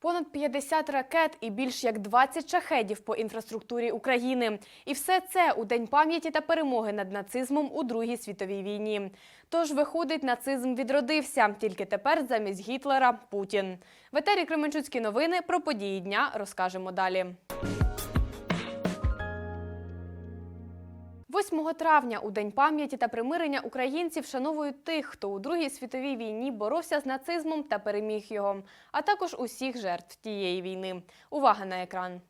Понад 50 ракет і більш як 20 шахедів по інфраструктурі України. І все це у День пам'яті та перемоги над нацизмом у Другій світовій війні. Тож, виходить, нацизм відродився. Тільки тепер замість Гітлера – Путін. В етері Кременчуцькі новини про події дня розкажемо далі. 8 травня у День пам'яті та примирення українців вшановують тих, хто у Другій світовій війні боровся з нацизмом та переміг його, а також усіх жертв тієї війни. Увага на екран.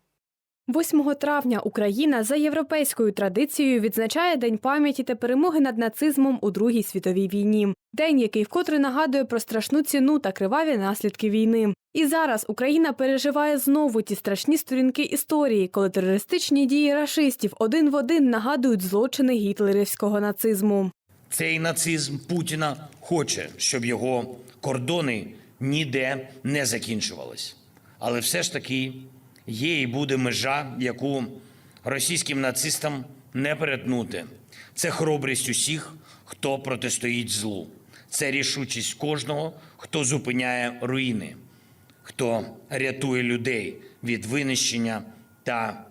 8 травня Україна за європейською традицією відзначає День пам'яті та перемоги над нацизмом у Другій світовій війні. День, який вкотре нагадує про страшну ціну та криваві наслідки війни. І зараз Україна переживає знову ті страшні сторінки історії, коли терористичні дії рашистів один в один нагадують злочини гітлерівського нацизму. Цей нацизм Путіна хоче, щоб його кордони ніде не закінчувались. Але все ж таки є і буде межа, яку російським нацистам не перетнути. Це хоробрість усіх, хто протистоїть злу. Це рішучість кожного, хто зупиняє руїни, хто рятує людей від винищення та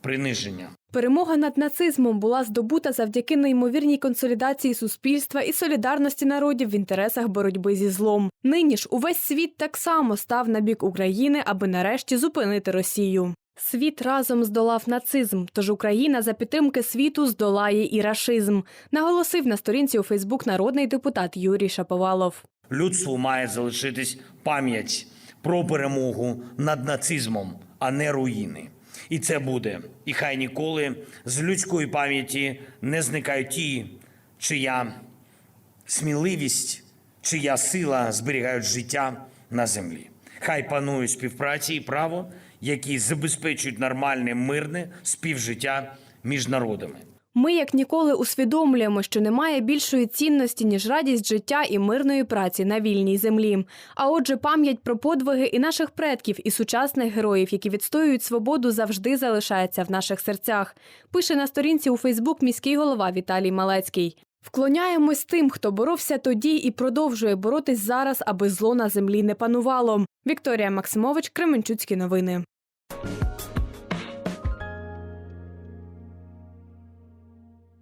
приниження. Перемога над нацизмом була здобута завдяки неймовірній консолідації суспільства і солідарності народів в інтересах боротьби зі злом. Нині ж увесь світ так само став на бік України, аби нарешті зупинити Росію. Світ разом здолав нацизм, тож Україна за підтримки світу здолає і рашизм, наголосив на сторінці у Фейсбук народний депутат Юрій Шаповалов. Людству має залишитись пам'ять про перемогу над нацизмом, а не руїни. І це буде. І хай ніколи з людської пам'яті не зникають ті, чия сміливість, чия сила зберігають життя на землі. Хай панує співпраці і право, які забезпечують нормальне мирне співжиття між народами. Ми як ніколи усвідомлюємо, що немає більшої цінності, ніж радість життя і мирної праці на вільній землі. А отже, пам'ять про подвиги і наших предків, і сучасних героїв, які відстоюють свободу, завжди залишається в наших серцях. Пише на сторінці у Фейсбук міський голова Віталій Малецький. Вклоняємось тим, хто боровся тоді і продовжує боротись зараз, аби зло на землі не панувало. Вікторія Максимович, Кременчуцькі новини.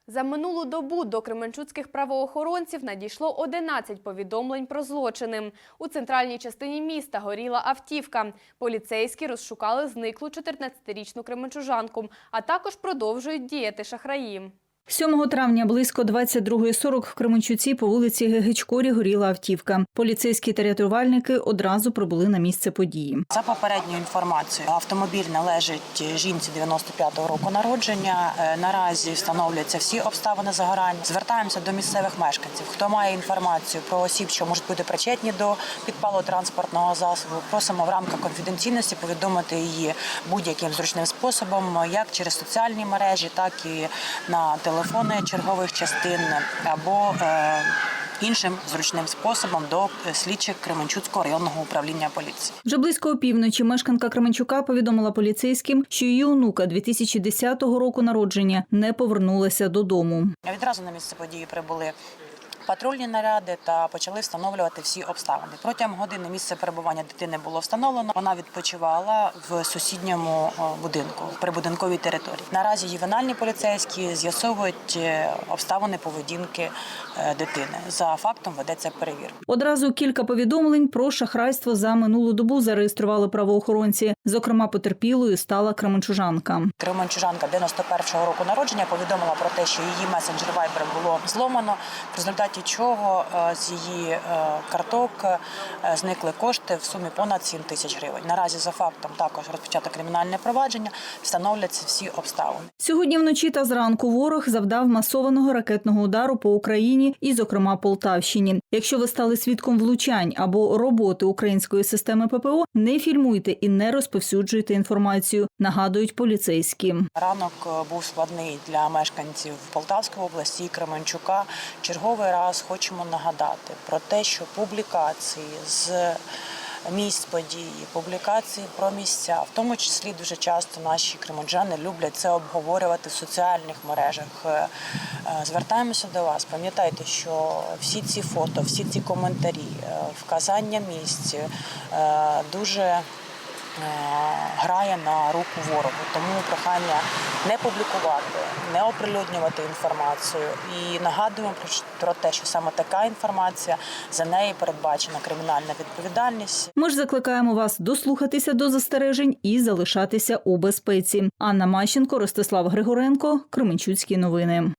За минулу добу до кременчуцьких правоохоронців надійшло 11 повідомлень про злочини. У центральній частині міста горіла автівка. Поліцейські розшукали зниклу 14-річну кременчужанку, а також продовжують діяти шахраї. 7 травня близько 22.40 в Кременчуці по вулиці Гегичкорі горіла автівка. Поліцейські та рятувальники одразу прибули на місце події. За попередньою інформацією, автомобіль належить жінці 95-го року народження. Е, Наразі встановлюються всі обставини загорання. Звертаємося до місцевих мешканців. Хто має інформацію про осіб, що можуть бути причетні до підпалу транспортного засобу, просимо в рамках конфіденційності повідомити її будь-яким зручним способом, як через соціальні мережі, так і на телефони чергових частин або е, іншим зручним способом до слідчих Кременчуцького районного управління поліції. Вже близько опівночі мешканка Кременчука повідомила поліцейським, що її онука 2010 року народження не повернулася додому. Відразу на місце події прибули. Патрульні наряди та почали встановлювати всі обставини. Протягом години місце перебування дитини було встановлено. Вона відпочивала в сусідньому будинку, в прибудинковій території. Наразі ювенальні поліцейські з'ясовують е, обставини поведінки е, дитини. За фактом ведеться перевірка. Одразу кілька повідомлень про шахрайство за минулу добу зареєстрували правоохоронці. Зокрема, потерпілою стала кременчужанка. Кременчужанка 91-го року народження повідомила про те, що її месенджер Viber було зломано, в результаті чого е, з її е, карток е, зникли кошти в сумі понад 7 тисяч гривень. Наразі за фактом також розпочато кримінальне провадження, встановляться всі обставини. Сьогодні вночі та зранку ворог завдав масованого ракетного удару по Україні і, зокрема, Полтавщині. Якщо ви стали свідком влучань або роботи української системи ППО, не фільмуйте і не розповсюджуйте інформацію. Нагадують поліцейські. Ранок був складний для мешканців Полтавської області і Кременчука. Черговий раз хочемо нагадати про те, що публікації з місць події, публікації про місця. В тому числі дуже часто наші кримоджани люблять це обговорювати в соціальних мережах. Е, е, Звертаємося до вас. Пам'ятайте, що всі ці фото, всі ці коментарі, е, вказання місць дуже грає на руку ворогу. Тому прохання не публікувати, не оприлюднювати інформацію і нагадуємо про, про те, що саме така інформація за неї передбачена кримінальна відповідальність. Ми ж закликаємо вас дослухатися до застережень і залишатися у безпеці. Анна Мащенко, Ростислав Григоренко, Кременчуцькі новини.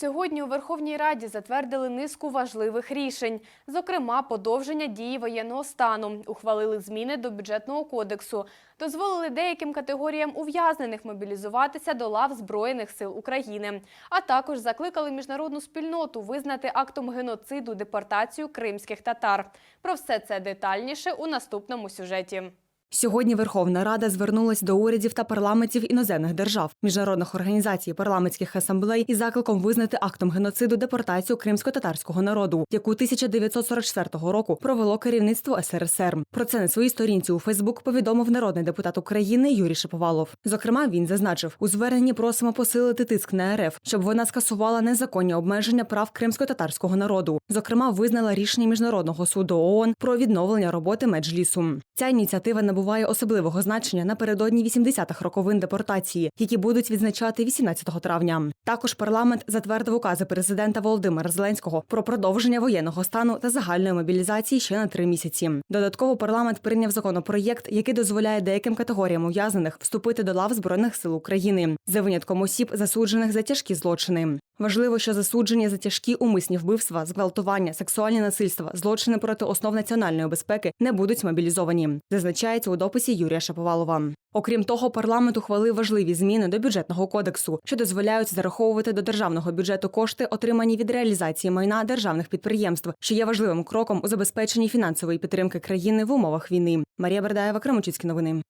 Сьогодні у Верховній Раді затвердили низку важливих рішень. Зокрема, подовження дії воєнного стану, ухвалили зміни до бюджетного кодексу, дозволили деяким категоріям ув'язнених мобілізуватися до лав Збройних сил України, а також закликали міжнародну спільноту визнати актом геноциду депортацію кримських татар. Про все це детальніше у наступному сюжеті. Сьогодні Верховна Рада звернулась до урядів та парламентів іноземних держав, міжнародних організацій, парламентських асамблей із закликом визнати актом геноциду депортацію кримсько-татарського народу, яку 1944 року провело керівництво СРСР. Про це на своїй сторінці у Фейсбук повідомив народний депутат України Юрій Шиповалов. Зокрема, він зазначив, у зверненні просимо посилити тиск на РФ, щоб вона скасувала незаконні обмеження прав кримсько-татарського народу. Зокрема, визнала рішення міжнародного суду ООН про відновлення роботи меджлісу. Ця ініціатива набуває особливого значення напередодні 80-х роковин депортації, які будуть відзначати 18 травня. Також парламент затвердив укази президента Володимира Зеленського про продовження воєнного стану та загальної мобілізації ще на три місяці. Додатково парламент прийняв законопроєкт, який дозволяє деяким категоріям ув'язнених вступити до лав збройних сил України за винятком осіб, засуджених за тяжкі злочини. Важливо, що засуджені за тяжкі умисні вбивства, зґвалтування, сексуальні насильства, злочини проти основ національної безпеки не будуть мобілізовані, зазначається у дописі Юрія Шаповалова. Окрім того, парламент ухвалив важливі зміни до бюджетного кодексу, що дозволяють зараховувати до державного бюджету кошти, отримані від реалізації майна державних підприємств, що є важливим кроком у забезпеченні фінансової підтримки країни в умовах війни. Марія Бердаєва, Кремочицькі новини.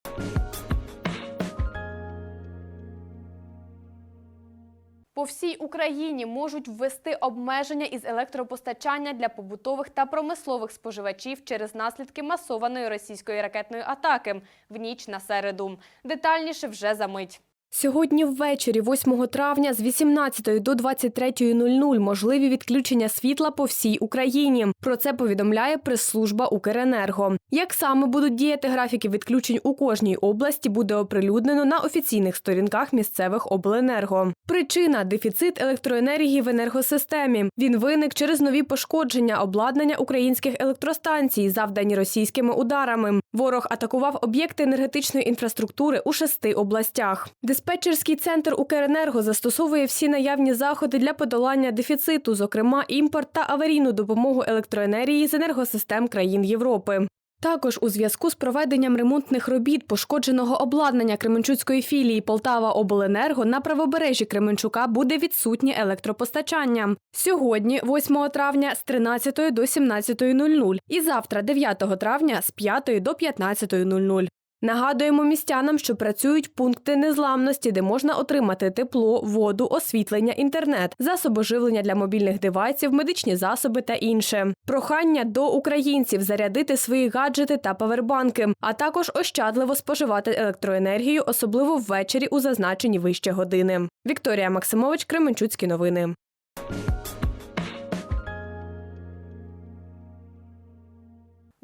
По всій Україні можуть ввести обмеження із електропостачання для побутових та промислових споживачів через наслідки масованої російської ракетної атаки в ніч на середу. Детальніше вже за мить. Сьогодні ввечері, 8 травня, з 18 до 23.00 можливі відключення світла по всій Україні. Про це повідомляє прес-служба Укренерго. Як саме будуть діяти графіки відключень у кожній області, буде оприлюднено на офіційних сторінках місцевих обленерго. Причина дефіцит електроенергії в енергосистемі. Він виник через нові пошкодження обладнання українських електростанцій, завдані російськими ударами. Ворог атакував об'єкти енергетичної інфраструктури у шести областях. Диспетчерський центр Укренерго застосовує всі наявні заходи для подолання дефіциту, зокрема імпорт та аварійну допомогу електроенергії з енергосистем країн Європи. Також у зв'язку з проведенням ремонтних робіт пошкодженого обладнання Кременчуцької філії Полтава Обленерго на правобережжі Кременчука буде відсутнє електропостачання. Сьогодні, 8 травня, з 13 до 17.00 і завтра, 9 травня, з 5 до 15.00. Нагадуємо містянам, що працюють пункти незламності, де можна отримати тепло, воду, освітлення, інтернет, засоби живлення для мобільних девайсів, медичні засоби та інше. Прохання до українців зарядити свої гаджети та павербанки, а також ощадливо споживати електроенергію, особливо ввечері у зазначені вище години. Вікторія Максимович, Кременчуцькі новини.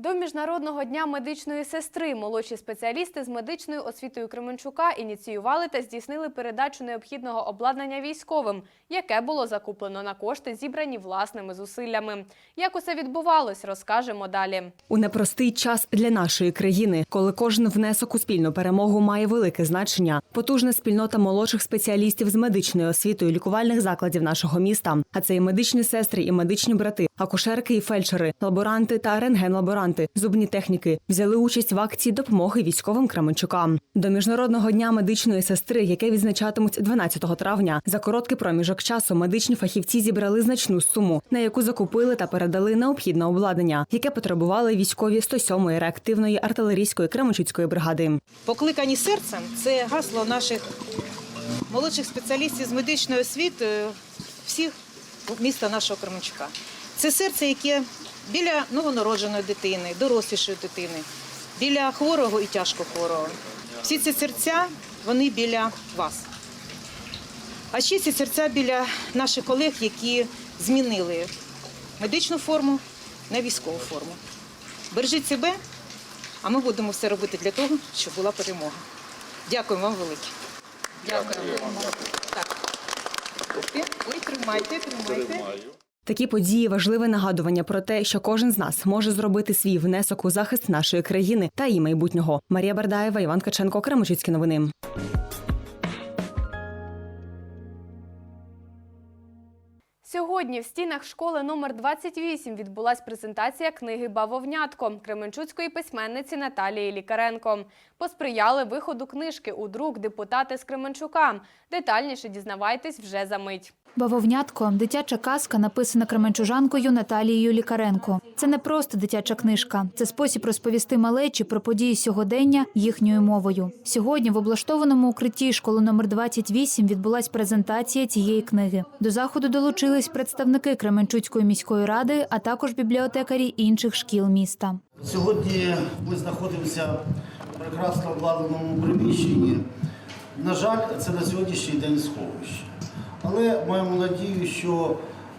До Міжнародного дня медичної сестри молодші спеціалісти з медичною освітою Кременчука ініціювали та здійснили передачу необхідного обладнання військовим, яке було закуплено на кошти, зібрані власними зусиллями. Як усе відбувалось, розкажемо далі. У непростий час для нашої країни, коли кожен внесок у спільну перемогу має велике значення. Потужна спільнота молодших спеціалістів з медичною освітою лікувальних закладів нашого міста. А це і медичні сестри, і медичні брати, акушерки і фельдшери, лаборанти та рентген-лаборанти, зубні техніки взяли участь в акції допомоги військовим Кременчука. До міжнародного дня медичної сестри, яке відзначатимуть 12 травня, за короткий проміжок часу медичні фахівці зібрали значну суму, на яку закупили та передали необхідне обладнання, яке потребували військові 107-ї реактивної артилерійської Кременчуцької бригади. Покликані серцем це гасло наших молодших спеціалістів з медичної освіти всіх міста нашого Кременчука. Це серце, яке біля новонародженої дитини, дорослішої дитини, біля хворого і тяжко хворого. Всі ці серця вони біля вас. А ще ці серця біля наших колег, які змінили медичну форму на військову форму. Бережіть себе, а ми будемо все робити для того, щоб була перемога. Дякую вам велике. Дякую. Так. Ой, тримайте, тримайте. Такі події важливе нагадування про те, що кожен з нас може зробити свій внесок у захист нашої країни та її майбутнього. Марія Бардаєва, Іван Каченко, Кременчуцькі новини. Сьогодні в стінах школи номер 28 відбулась презентація книги Бавовнятко кременчуцької письменниці Наталії Лікаренко. Посприяли виходу книжки у друк депутати з Кременчука. Детальніше дізнавайтесь вже за мить. Бавовнятко дитяча казка, написана кременчужанкою Наталією Лікаренко. Це не просто дитяча книжка, це спосіб розповісти малечі про події сьогодення їхньою мовою. Сьогодні в облаштованому укритті школи номер 28 відбулась презентація цієї книги. До заходу долучились представники Кременчуцької міської ради, а також бібліотекарі інших шкіл міста. Сьогодні ми знаходимося в прекрасно обладнаному приміщенні. На жаль, це на сьогоднішній день сховище. Але маємо надію, що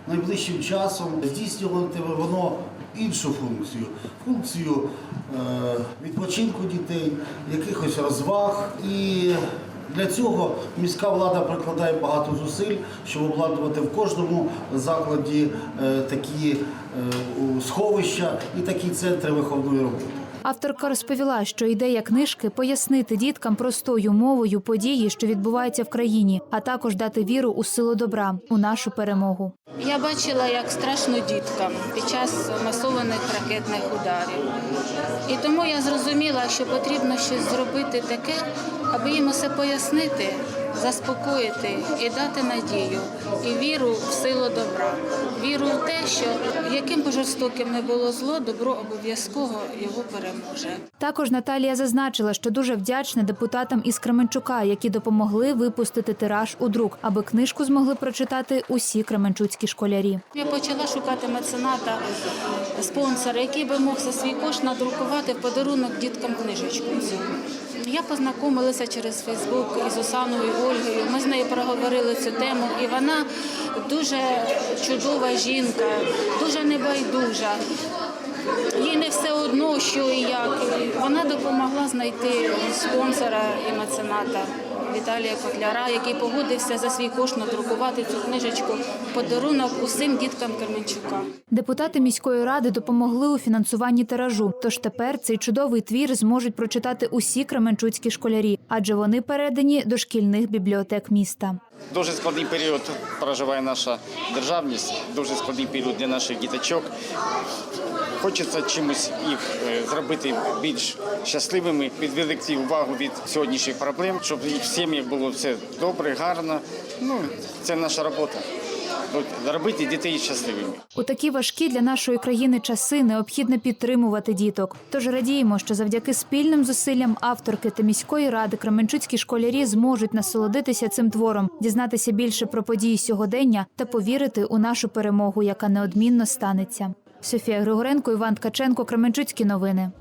найближчим часом здійснюватиме воно іншу функцію функцію е, відпочинку дітей, якихось розваг. І для цього міська влада прикладає багато зусиль, щоб обладнувати в кожному закладі е, такі е, сховища і такі центри виховної роботи. Авторка розповіла, що ідея книжки пояснити діткам простою мовою події, що відбуваються в країні, а також дати віру у силу добра, у нашу перемогу. Я бачила, як страшно діткам під час масованих ракетних ударів. І тому я зрозуміла, що потрібно щось зробити таке, аби їм усе пояснити, заспокоїти і дати надію і віру в силу добра, віру в те, що яким би жорстоким не було зло, добро обов'язково його переможе. Також Наталія зазначила, що дуже вдячна депутатам із Кременчука, які допомогли випустити тираж у друк, аби книжку змогли прочитати усі кременчуцькі школярі. Я почала шукати мецената, спонсора, який би мог за свій кошт надрукувати в подарунок діткам книжечку. Я познайомилася через Фейсбук із Усановою Ольгою. Ми з нею проговорили цю тему, і вона дуже чудова жінка, дуже небайдужа. Їй не все одно, що і як. Вона допомогла знайти спонсора і мецената Віталія Котляра, який погодився за свій кошт надрукувати цю книжечку подарунок усім діткам Кременчука. Депутати міської ради допомогли у фінансуванні тиражу. Тож тепер цей чудовий твір зможуть прочитати усі кременчуцькі школярі, адже вони передані до шкільних бібліотек міста. Дуже складний період проживає наша державність, дуже складний період для наших діточок. Хочеться чимось їх е, зробити більш щасливими, відволікти увагу від сьогоднішніх проблем, щоб їх в сім'ях було все добре, гарно. Ну, це наша робота. От, Робити дітей щасливими. У такі важкі для нашої країни часи необхідно підтримувати діток. Тож радіємо, що завдяки спільним зусиллям авторки та міської ради кременчуцькі школярі зможуть насолодитися цим твором, дізнатися більше про події сьогодення та повірити у нашу перемогу, яка неодмінно станеться. Софія Григоренко, Іван Ткаченко, Кременчуцькі новини.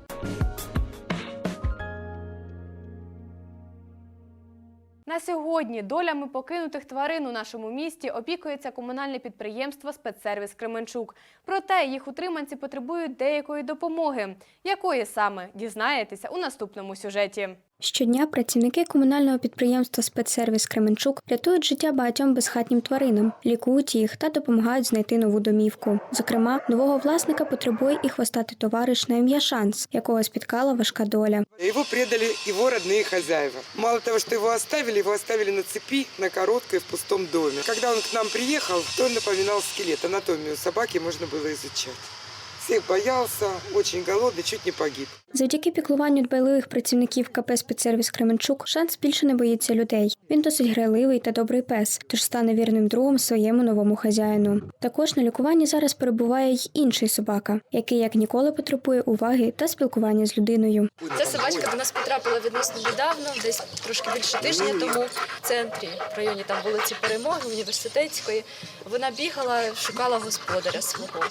На сьогодні долями покинутих тварин у нашому місті опікується комунальне підприємство Спецсервіс Кременчук. Проте їх утриманці потребують деякої допомоги. Якої саме дізнаєтеся у наступному сюжеті. Щодня працівники комунального підприємства Спецсервіс Кременчук рятують життя багатьом безхатнім тваринам, лікують їх та допомагають знайти нову домівку. Зокрема, нового власника потребує і хвостатий товариш на ім'я Шанс, якого спіткала важка доля. Его предали его родные хозяева. Мало того, что его оставили, его оставили на цепи, на короткой, в пустом доме. Когда он к нам приехал, то он напоминал скелет. Анатомию собаки можно было изучать. Всех боялся, очень голодный, чуть не погиб. Завдяки піклуванню дбайливих працівників КП «Спецсервіс Кременчук шанс більше не боїться людей. Він досить грайливий та добрий пес, тож стане вірним другом своєму новому хазяїну. Також на лікуванні зараз перебуває й інший собака, який як ніколи потребує уваги та спілкування з людиною. Ця собачка до нас потрапила відносно недавно, десь трошки більше тижня тому в центрі, в районі там вулиці Перемоги, університетської. Вона бігала, шукала господаря свого,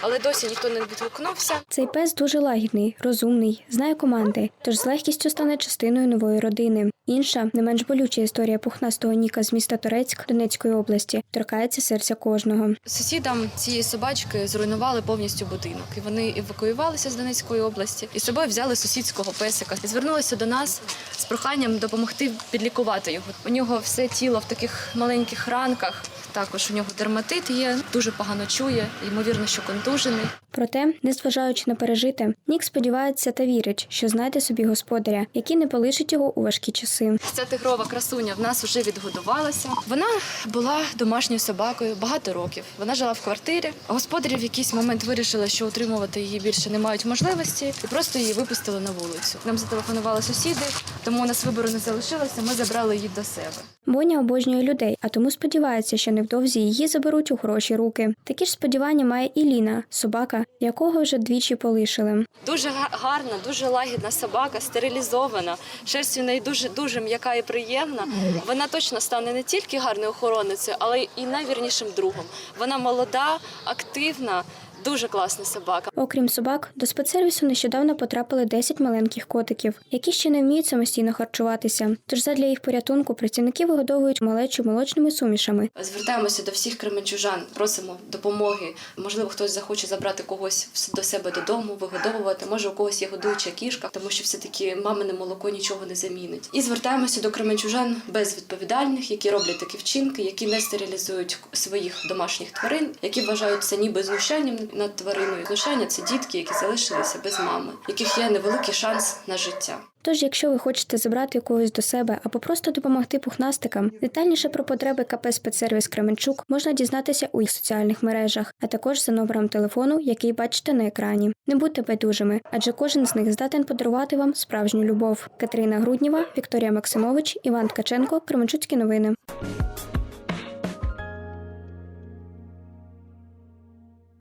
але досі ніхто не відгукнувся. Цей пес дуже лагідний, розумний, знає команди, тож з легкістю стане частиною нової родини. Інша, не менш болюча історія пухнастого Ніка з міста Торецьк Донецької області торкається серця кожного. Сусідам цієї собачки зруйнували повністю будинок, і вони евакуювалися з Донецької області і з собою взяли сусідського песика. І звернулися до нас з проханням допомогти підлікувати його. У нього все тіло в таких маленьких ранках. Також у нього дерматит є, дуже погано чує, ймовірно, що контужений. Проте, незважаючи на пережите, Нік сподівається та вірить, що знайде собі господаря, який не полишить його у важкі часи. Ця тигрова красуня в нас вже відгодувалася. Вона була домашньою собакою багато років. Вона жила в квартирі. Господарі в якийсь момент вирішили, що утримувати її більше не мають можливості, і просто її випустили на вулицю. Нам зателефонували сусіди, тому у нас вибору не залишилося. Ми забрали її до себе. Боня обожнює людей, а тому сподівається, що невдовзі її заберуть у хороші руки. Такі ж сподівання має і Ліна, собака, якого вже двічі полишили. Дуже га- гарна, дуже лагідна собака, стерилізована. Шерсть у неї дуже дуже м'яка і приємна. Вона точно стане не тільки гарною охоронницею, але й найвірнішим другом. Вона молода, активна, дуже класна собака. Окрім собак, до спецсервісу нещодавно потрапили 10 маленьких котиків, які ще не вміють самостійно харчуватися. Тож задля їх порятунку працівники вигодовують малечу молочними сумішами. Звертаємося до всіх кременчужан, просимо допомоги. Можливо, хтось захоче забрати когось до себе додому, вигодовувати. Може, у когось є годуюча кішка, тому що все-таки мамине молоко нічого не замінить. І звертаємося до кременчужан безвідповідальних, які роблять такі вчинки, які не стерилізують своїх домашніх тварин, які вважають це ніби знущанням над твариною. Знущання це дітки, які залишилися без мами, яких є невеликий шанс на життя. Тож, якщо ви хочете забрати когось до себе або просто допомогти пухнастикам, детальніше про потреби КП «Спецсервіс Кременчук можна дізнатися у їх соціальних мережах, а також за номером телефону, який бачите на екрані. Не будьте байдужими, адже кожен з них здатен подарувати вам справжню любов. Катерина Грудніва, Вікторія Максимович, Іван Ткаченко, Кременчуцькі новини.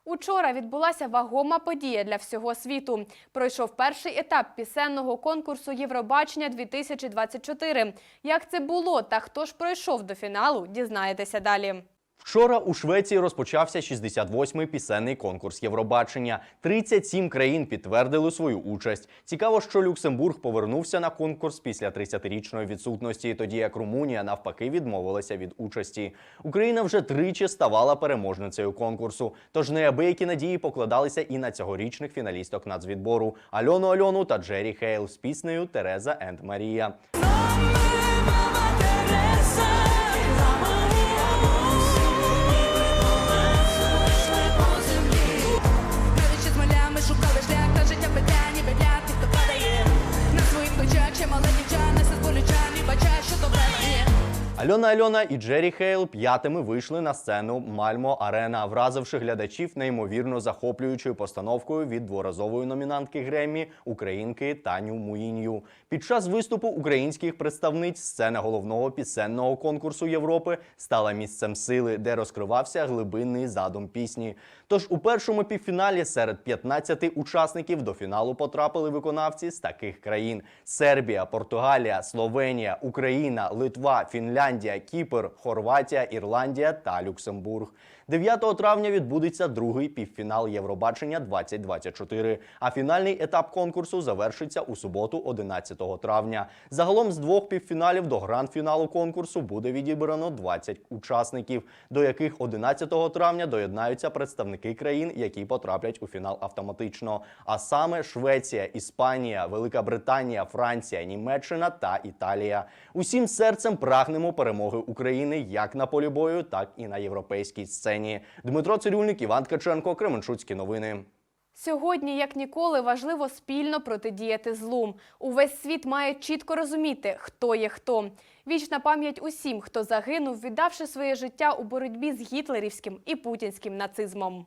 Учора відбулася вагома подія для всього світу. Пройшов перший етап пісенного конкурсу Євробачення 2024. Як це було та хто ж пройшов до фіналу, дізнаєтеся далі. Вчора у Швеції розпочався 68-й пісенний конкурс Євробачення. 37 країн підтвердили свою участь. Цікаво, що Люксембург повернувся на конкурс після 30-річної відсутності, тоді як Румунія навпаки відмовилася від участі. Україна вже тричі ставала переможницею конкурсу. Тож неабиякі надії покладалися і на цьогорічних фіналісток нацвідбору Альону Альону та Джері Хейл з піснею Тереза енд Марія. Ще з Альона Альона і Джері Хейл п'ятими вийшли на сцену Мальмо Арена, вразивши глядачів неймовірно захоплюючою постановкою від дворазової номінантки Греммі українки Таню Муїнью. Під час виступу українських представниць сцена головного пісенного конкурсу Європи стала місцем сили, де розкривався глибинний задум пісні. Тож у першому півфіналі серед 15 учасників до фіналу потрапили виконавці з таких країн: Сербія, Португалія, Словенія, Україна, Литва, Фінляндія, Кіпр, Хорватія, Ірландія та Люксембург. 9 травня відбудеться другий півфінал Євробачення 2024, а фінальний етап конкурсу завершиться у суботу, 11 травня. Загалом з двох півфіналів до гранд-фіналу конкурсу буде відібрано 20 учасників, до яких 11 травня доєднаються представники країн, які потраплять у фінал автоматично. А саме Швеція, Іспанія, Велика Британія, Франція, Німеччина та Італія. Усім серцем прагнемо перемоги України як на полі бою, так і на європейській сцені. Дмитро Цирюльник, Іван Ткаченко, Кременчуцькі новини. Сьогодні, як ніколи, важливо спільно протидіяти злу. Увесь світ має чітко розуміти, хто є хто. Вічна пам'ять усім, хто загинув, віддавши своє життя у боротьбі з гітлерівським і путінським нацизмом.